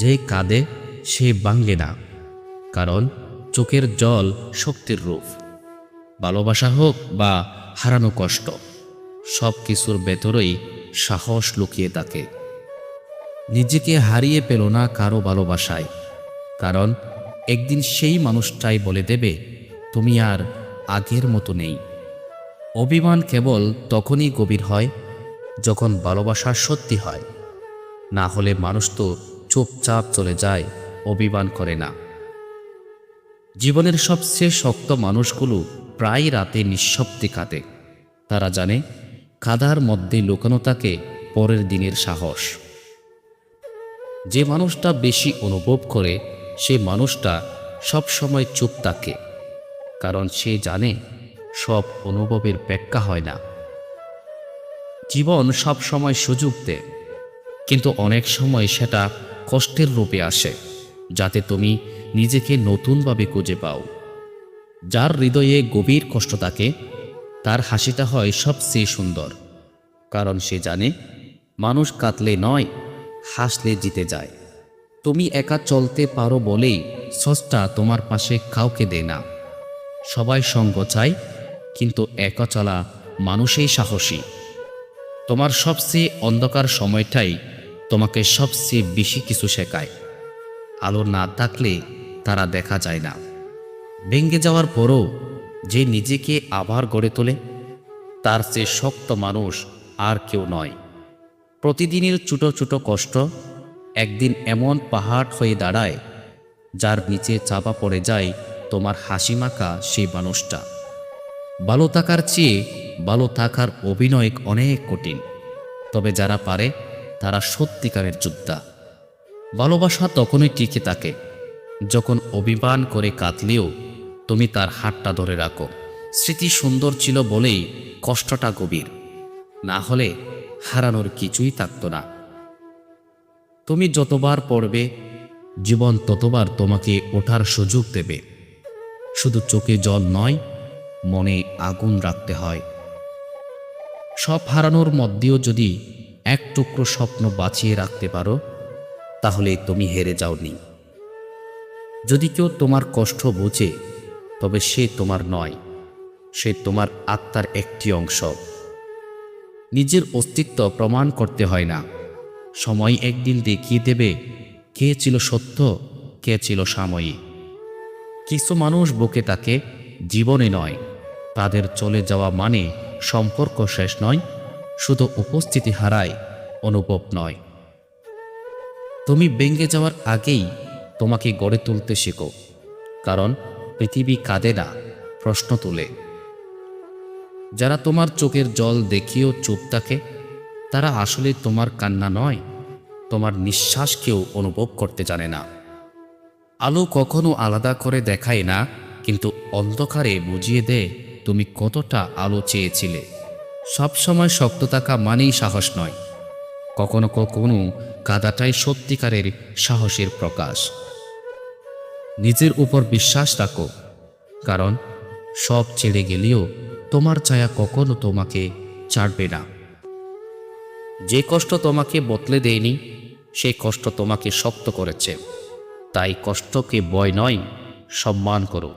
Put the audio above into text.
যে কাঁদে, সে বাঙ্গে না, কারণ চোখের জল শক্তির রূপ। ভালোবাসা হোক বা হারানো কষ্ট, সব কিছুর ভেতরেই সাহস লুকিয়ে থাকে। নিজেকে হারিয়ে পেল না কারও ভালোবাসায়, কারণ একদিন সেই মানুষটাই বলে দেবে, তুমি আর আগের মতো নেই। অভিমান কেবল তখনই গভীর হয় যখন ভালোবাসা সত্যি হয়। না হলে মানুষ তো চুপচাপ চলে যায়, অভিমান করে না। জীবনের সবচেয়ে শক্ত মানুষগুলো প্রায় রাতে নিঃশব্দে কাঁদে। তারা জানে, কাদার মধ্যে লুকানো তাকে পরের দিনের সাহস। যে মানুষটা বেশি অনুভব করে, সে মানুষটা সবসময় চুপ থাকে, কারণ সে জানে সব অনুভবের ব্যাখ্যা হয় না। জীবন সব সময় সুযোগ দেয়, কিন্তু অনেক সময় সেটা কষ্টের রূপে আসে, যাতে তুমি নিজেকে নতুনভাবে খুঁজে পাও। যার হৃদয়ে গভীর কষ্ট থাকে, তার হাসিটা হয় সবচেয়ে সুন্দর, কারণ সে জানে মানুষ কাতলে নয়, হাসলে জিতে যায়। তুমি একা চলতে পারো বলেই সস্তা তোমার পাশে কাউকে দেয় না। সবাই সঙ্গ চায়, কিন্তু একা চলা মানুষেই সাহসী। তোমার সবচেয়ে অন্ধকার সময়টাই তোমাকে সবচেয়ে বেশি কিছু শেখায়। আলো না থাকলে তারা দেখা যায় না। ভেঙে যাওয়ার পরও যে নিজেকে আবার গড়ে তোলে, তার চেয়ে শক্ত মানুষ আর কেউ নয়। প্রতিদিনের ছোটো ছোটো কষ্ট একদিন এমন পাহাড় হয়ে দাঁড়ায়, যার নিচে চাপা পড়ে যায় তোমার হাসি মাখা সেই মানুষটা। ভালো থাকার চেয়ে ভালো থাকার অভিনয় অনেক কঠিন, তবে যারা পারে তারা সত্যিকারের যোদ্ধা। ভালোবাসা তখনই টিকে থাকে, যখন অভিমান করে কাঁদলেও তুমি তার হাতটা ধরে রাখো। স্মৃতি সুন্দর ছিল বলেই কষ্টটা গভীর। না হলে হারানোর কিছুই থাকতো না। তুমি যতবার পড়বে, জীবন ততবার তোমাকে ওঠার সুযোগ দেবে। শুধু চোখে জল নয়, মনে আগুন রাখতে হয়। সব হারানোর মধ্যেও যদি এক টুকরো স্বপ্ন বাঁচিয়ে রাখতে পারো তাহলে তুমি হেরে যাওনি। যদি কেউ তোমার কষ্ট বোঝে, তবে সে তোমার নয়, সে তোমার আত্মার একটি অংশ। নিজের অস্তিত্ব প্রমাণ করতে হয় না। সময় একদিন দেখিয়ে দেবে কে ছিল সত্য, কে ছিল সাময়িক। কিছু মানুষ বুকে তাকে জীবনে নয়, তাদের চলে যাওয়া মানে সম্পর্ক শেষ নয় শুধু উপস্থিতি হারায়, অনুভব নয়। তুমি ভেঙে যাওয়ার আগেই তোমাকে গড়ে তুলতে শেখো, কারণ পৃথিবী কাঁদে না, প্রশ্ন তোলে। যারা তোমার চোখের জল দেখিয়েও চুপ থাকে, তারা আসলে তোমার কান্না নয়, তোমার নিঃশ্বাসকেও অনুভব করতে জানে না। আলো কখনো আলাদা করে দেখায় না, কিন্তু অন্ধকারে বুঝিয়ে দেয় তুমি কতটা আলো চেয়েছিলে। সবসময় শক্ত থাকা মানেই সাহস নয়। কখনো কখনো কাদাটাই সত্যিকারের সাহসের প্রকাশ। নিজের উপর বিশ্বাস রাখো, কারণ সব ছেড়ে গেলেও তোমার ছায়া কখনো তোমাকে ছাড়বে না। যে কষ্ট তোমাকে বদলে দেয়নি সেই কষ্ট তোমাকে শক্ত করেছে। তাই কষ্টকে বয় নয়, সম্মান করো।